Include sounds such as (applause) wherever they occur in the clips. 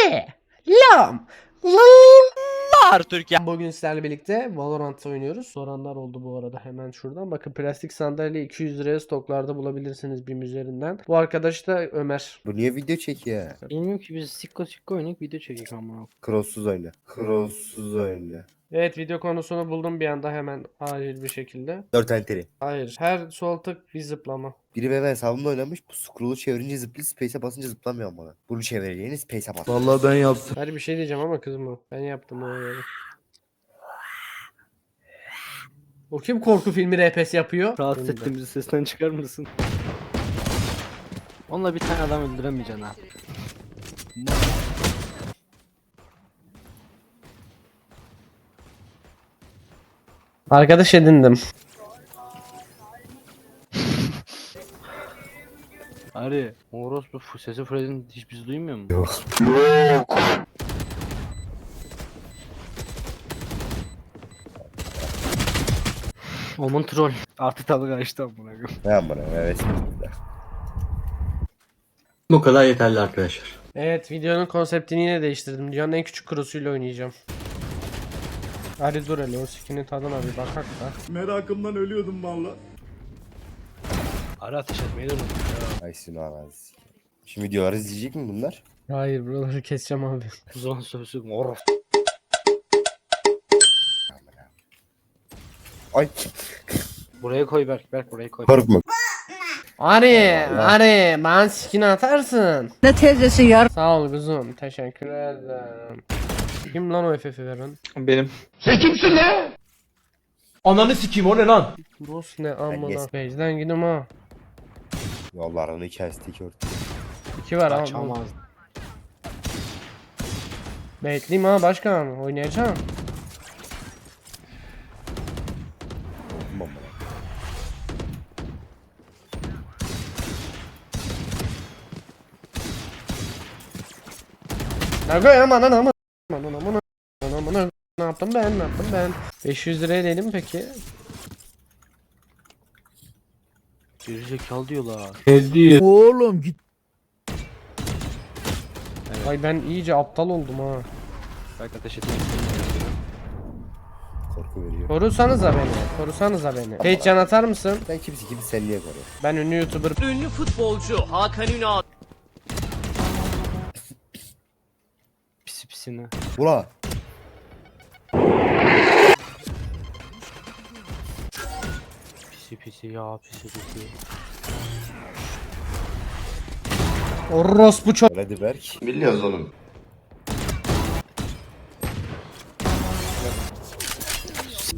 Selam. Var Türkiye. Bugün sizlerle birlikte Valorant oynuyoruz. Soranlar oldu bu arada hemen şuradan. Bakın plastik sandalye 200 liraya stoklarda bulabilirsiniz BİM üzerinden. Bu arkadaş da Ömer. Bu niye video çekiyor? Bilmiyorum ki biz sikko sikko oynayıp video çekik ama. Crosssuz oyna. Crosssuz oyna. Evet video konusunu buldum bir anda hemen acil bir şekilde. 4 enteri. Hayır her sol tık bir zıplama. Biri benim hesabımda oynamış. Bu scroll'u çevirince zıplıyor. Space'e basınca zıplamıyor bana. Bunu çevireceğini space'e bas. Vallahi ben yaptım. Hadi bir şey diyeceğim ama kızma. Ben yaptım o ayarı. O kim korku filmi RPS yapıyor? Rahatsız Benim de. ettiğimizi sesten çıkar mısın? Onunla bir tane adam öldüremeyeceksin ha. Arkadaş edindim. Ari, Oros bu sesi Fred'in hiç biz duymuyor mu? Yok. Omun troll. Artı tadı kaçtı amına koyayım. Ne bana evet. Bu kadar yeterli arkadaşlar. Evet videonun konseptini yine değiştirdim. Dünyanın en küçük cross'uyla oynayacağım. Hadi dur hele o skinin tadına bir bakak da. Merakımdan ölüyordum valla. Ari ateş etmeyi de unutmuş ya. Ay sinu anasını. Şimdi videoları izleyecek mi bunlar? Hayır buraları keseceğim abi. (laughs) Zaman sövsük Oros. Ay. Buraya koy Berk, Berk buraya koy. Korkma. Ari, Ari, ben skin atarsın. Ne teyzesi yar? Sağ ol kuzum, teşekkür ederim. Kim lan o FF'i veren? Benim. Ananı sikeyim o ne lan? Rus ne amına. yes. Bejden gidim ha. Yollarını kestik örtü. İki var ama. Kaçamaz. Bekleyeyim ha başkan, oynayacağım. Korkma bana. Ne koyayım anan ama. Anan amına. Anan amına. Ne yaptım ben, ne yaptım ben? 500 liraya dedim peki. Gerizekalı diyorlar. Diyor? Oğlum git. Ay ben iyice aptal oldum ha. Berk ateş istemiyor. Korku veriyor. Korusanıza beni, korusanıza beni. Page can atar mısın? Sen kimsin kimsin sen niye koruyorsun? Ben ünlü YouTuber. Ünlü futbolcu Hakan Ünal. Pisi pisine. Ula. Pisi pisi ya pisi pisi. Orospu çok. Hadi Berk. Biliyoruz oğlum.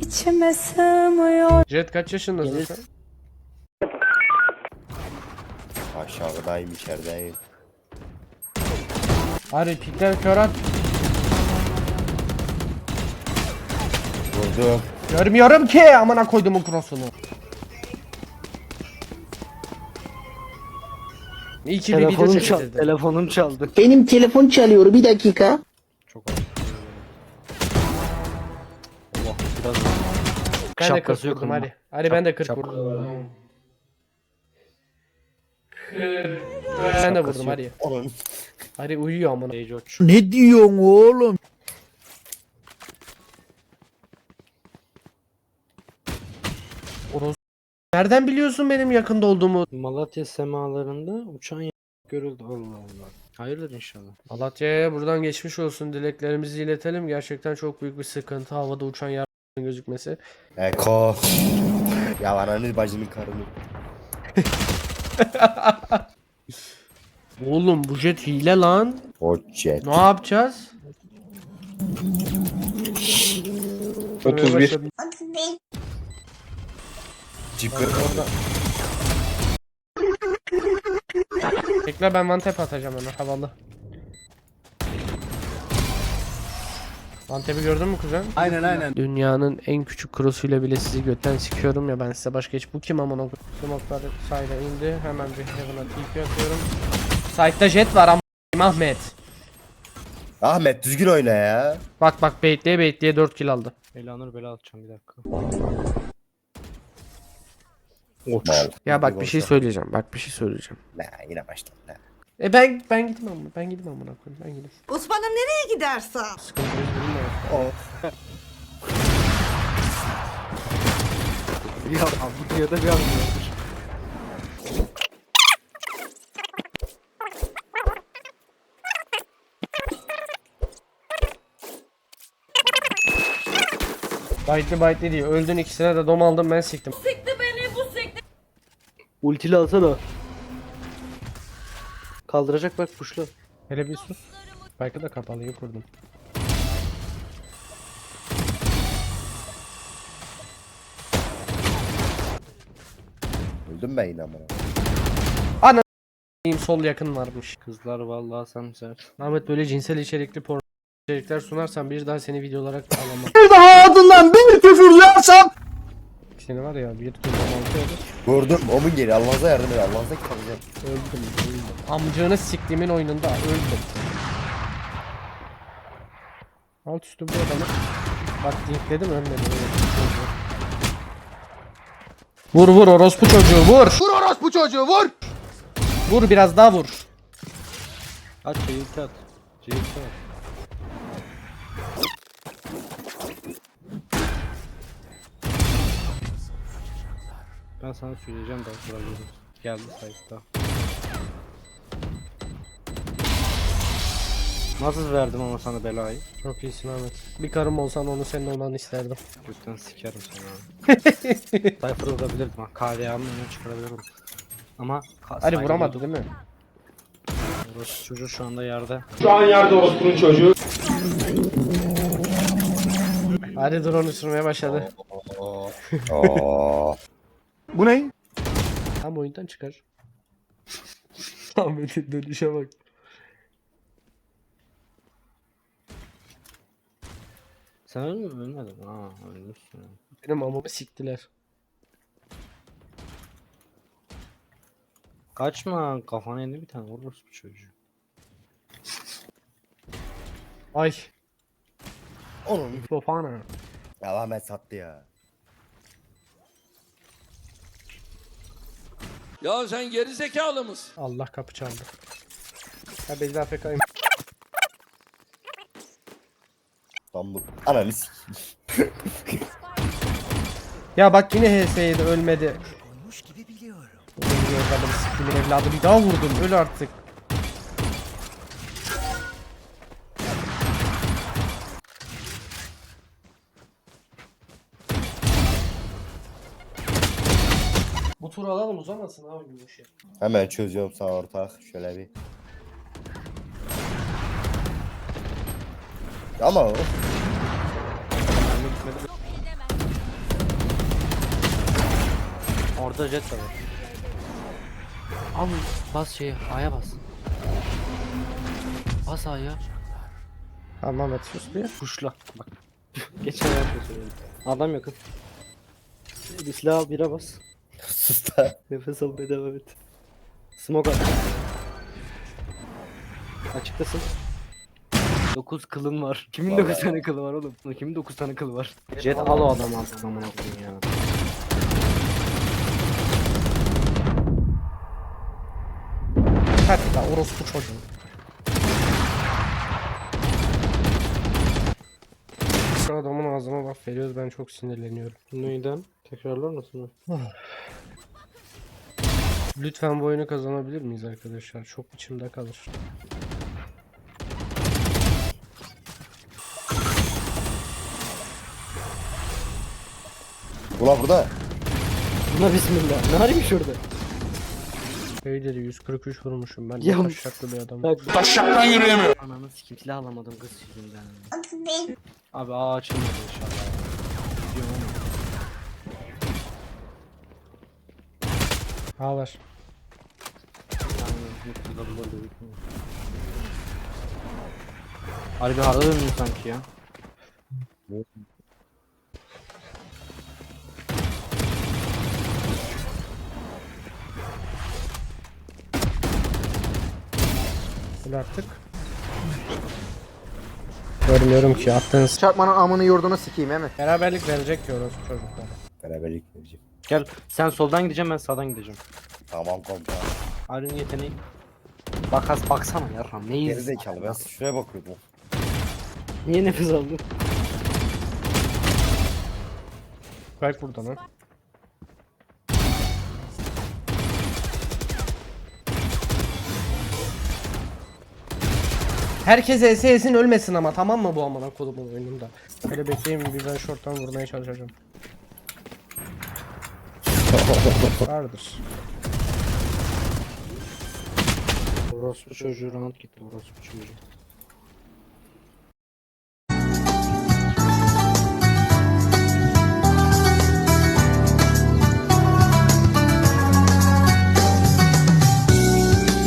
İçime sığmıyor. Jet kaç yaşındasın sen? Aşağıdayım içerideyim. Ari pikler kör at. Vurdum. Görmüyorum ki amına koyduğumun cross'unu. İyi ki bir video Telefonum çaldı. çekildi. Telefonum çaldı. Benim telefon çalıyor bir dakika. Çok az. Allah biraz Ben de 40 Şapkası yok vurdum ama. hadi. Hadi ben de 40 şapka- vurdum. 40. Ben de Şapkası vurdum yok. hadi. Hadi uyuyor amına. Age. Ne diyorsun oğlum? Nereden biliyorsun benim yakında olduğumu? Malatya semalarında uçan görüldü. Allah Allah. Hayırdır inşallah. Malatya'ya buradan geçmiş olsun dileklerimizi iletelim. Gerçekten çok büyük bir sıkıntı havada uçan yer gözükmesi. Eko. ya ananı bacının karını. (laughs) Oğlum bu jet hile lan. O jet. Ne yapacağız? 31. Cipri. Bekle ben one tap atacağım hemen havalı. One tap'i gördün mü kuzen? Aynen aynen. Dünyanın en küçük cross'uyla bile sizi götten sikiyorum ya ben size başka hiç bu kim amına koyayım. Smoke'lar side'a indi. Hemen bir heaven'a TP atıyorum. Side'da jet var ama Ahmet. Ahmet düzgün oyna ya. Bak bak baitleye baitleye 4 kill aldı. Elanur bela atacağım bir dakika. Mal. Ya bak bir şey söyleyeceğim. Bak bir şey söyleyeceğim. Ne yine başladı. Ne? E ben ben gitmem ama ben gitmem amına koyayım ben gideyim. Osman'ım nereye gidersen? Sıkıntı yok. (laughs) Ya bu dünyada bir anlamıyordur. Baytli baytli diyor. Öldün ikisine de dom aldım ben siktim. Ultili alsana. Kaldıracak bak puşla. Hele bir sus. Belki de kapalıyı kurdum. Öldüm ben yine amına. Benim sol yakın varmış. Kızlar vallahi sen sen. Ahmet böyle cinsel içerikli porno içerikler sunarsan bir daha seni videolara alamam. Bir daha adından bir küfür yersem. Seni var ya bir altı olur. Vurdum. Omun geri. Allah'ınıza yardım edin. Allah'ınıza kalacağım. Öldüm, öldüm. Amcığını siktiğimin oyununda öldüm. Alt üstü bu adamı. Bak linkledim ölmedi. evet. Vur vur orospu çocuğu vur. Vur orospu çocuğu vur. Vur biraz daha vur. At ceyilti at. Ceyilti at. Ben sana söyleyeceğim daha sonra gelin. Geldi site'da. Nasıl verdim ama sana belayı? Çok iyisin Ahmet. Bir karım olsan onu senin olan isterdim. Gökten sikerim sana. (laughs) Cypher vurabilirdim ha. KDA'nın önüne çıkarabilirim. Ama saygı- vuramadı değil mi? Orası çocuğu şu anda yerde. Hadi drone sürmeye başladı. (laughs) Bu ne? Tam oyundan çıkar. (laughs) Ahmet'in dönüşe bak. Sen öldün mü? Ölmedin. Ha ölmüşsün. Benim amamı siktiler. Kaçma kafana yedi bir tane vururuz bu çocuğu. Ay. Onun. Fofana. Ya Ahmet sattı ya. Ya sen geri zekalı mısın? Allah kapı çaldı. Ha Beyza AFK'yım. Bu. Ananı sikeyim. Ya bak yine HS'ydi ölmedi. Olmuş gibi biliyorum. Biliyorum sikimin evladı bir daha vurdum öl artık. Tur alalım uzamasın abi bu şey. Hemen çözüyorum sağ ortak. Şöyle bir. Ama o. Orada jet var. Al bas şeyi A'ya bas. Bas A'ya. Tamam et sus bir. Kuşla. Bak. (laughs) Geçen yapıyor. Adam yakın. Bir silah al bire bas. Sus da. Nefes almaya devam et. Smoke at. Açıklasın. 9 kılın var. Kimin 9 tane kılı var oğlum? Kimin 9 tane kılı var? Jet al o adamı artık koyayım ya. Hadi la orospu çocuğu. Şu adamın ağzına laf veriyoruz ben çok sinirleniyorum. Neyden? Tekrarlar mısın? Lütfen bu oyunu kazanabilir miyiz arkadaşlar? Çok içimde kalır. Ulan burada. Buna bismillah. Ne harbi orada? Öyleri 143 vurmuşum ben. Ya-. Taşaklı bir adam. Taşaktan yürüyemiyor. Ananı sikim silah alamadım kız yüzünden. Abi A açılmadı inşallah. Ha var. Harbi harda döndüm sanki ya. Öyle artık. Görmüyorum ki attığınız. Çarpmanın amını yurdunu sikeyim he mi? Beraberlik verecek ki orası çocuklara. Beraberlik vereceğim. Gel sen soldan gideceğim ben sağdan gideceğim. Tamam komutan. Ayrı'nın yeteneği. Bakas baksana yarram neyiz? Gerizekalı ben şuraya bakıyordum. Niye nefes aldın? Spike burada lan. Herkes ESS'in ölmesin ama tamam mı bu amına kodumun oyununda? Böyle bekleyin bir ben short'tan vurmaya çalışacağım. Vardır. Orospu çocuğu rahat gitti orospu çocuğu.